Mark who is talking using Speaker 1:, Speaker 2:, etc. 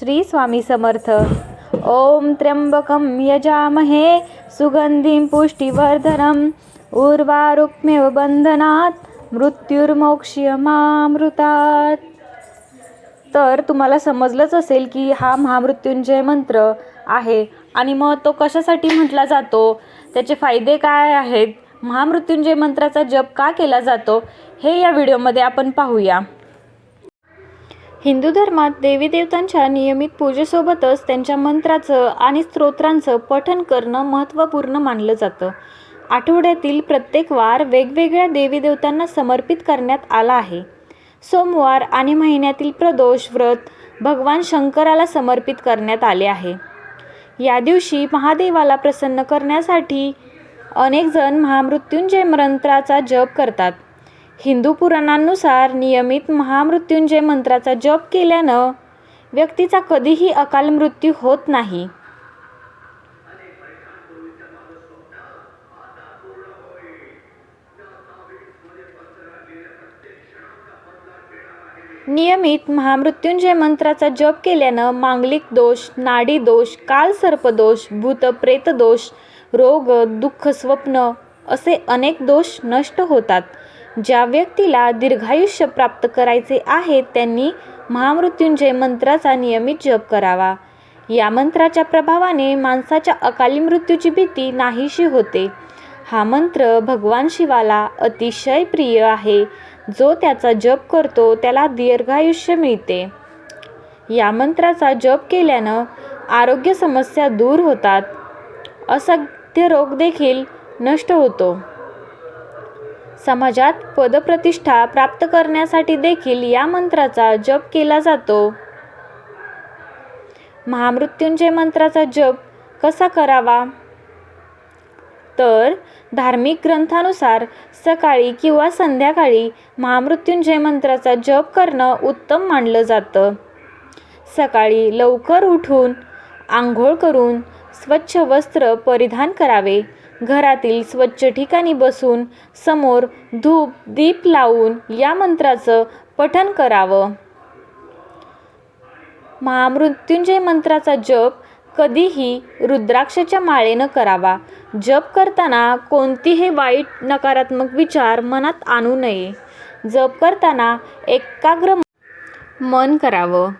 Speaker 1: श्री स्वामी समर्थ. ओम त्र्यंबकं यजामहे सुगंधिं पुष्टिवर्धनम उर्वारुक्मेव बंधनात मृत्युर्मोक्ष्यमामृतात. तर तुम्हाला समजलंच असेल की हा महामृत्युंजय मंत्र आहे आणि मग तो कशासाठी म्हटला जातो? त्याचे फायदे काय आहेत? महामृत्युंजय मंत्राचा जप का केला जातो? हे या व्हिडिओमध्ये आपण पाहूया. हिंदू धर्मात देवी देवतांच्या नियमित पूजेसोबतच त्यांच्या मंत्राचं आणि स्तोत्रांचं पठण करणं महत्त्वपूर्ण मानलं जातं. आठवड्यातील प्रत्येक वार वेगवेगळ्या देवी देवतांना समर्पित करण्यात आला आहे. सोमवार आणि महिन्यातील प्रदोष व्रत भगवान शंकराला समर्पित करण्यात आले आहे. या दिवशी महादेवाला प्रसन्न करण्यासाठी अनेकजण महामृत्युंजय मंत्राचा जप करतात. हिंदू पुराणांनुसार नियमित महामृत्युंजय मंत्राचा जप केल्यानं व्यक्तीचा कधीही अकाल मृत्यू होत नाही. नियमित महामृत्युंजय मंत्राचा जप केल्यानं मांगलिक दोष नाडी दोष कालसर्पदोष भूत प्रेतदोष रोग दुःख स्वप्न असे अनेक दोष नष्ट होतात. ज्या व्यक्तीला दीर्घायुष्य प्राप्त करायचे आहे त्यांनी महामृत्युंजय मंत्राचा नियमित जप करावा. या मंत्राच्या प्रभावाने माणसाच्या अकाली मृत्यूची भीती नाहीशी होते. हा मंत्र भगवान शिवाला अतिशय प्रिय आहे. जो त्याचा जप करतो त्याला दीर्घायुष्य मिळते. या मंत्राचा जप केल्यानं आरोग्य समस्या दूर होतात. असाध्य रोग देखील नष्ट होतो. समाजात पदप्रतिष्ठा प्राप्त करण्यासाठी देखील या मंत्राचा जप केला जातो. महामृत्युंजय मंत्राचा जप कसा करावा? तर धार्मिक ग्रंथानुसार सकाळी किंवा संध्याकाळी महामृत्युंजय मंत्राचा जप करणं उत्तम मानलं जातं. सकाळी लवकर उठून आंघोळ करून स्वच्छ वस्त्र परिधान करावे. घरातील स्वच्छ ठिकाणी बसून समोर धूप दीप लावून या मंत्राचं पठण करावं. महामृत्युंजय मंत्राचा जप कधीही रुद्राक्षाच्या माळेनं करावा. जप करताना कोणतीही वाईट नकारात्मक विचार मनात आणू नये. जप करताना एकाग्र मन करावं.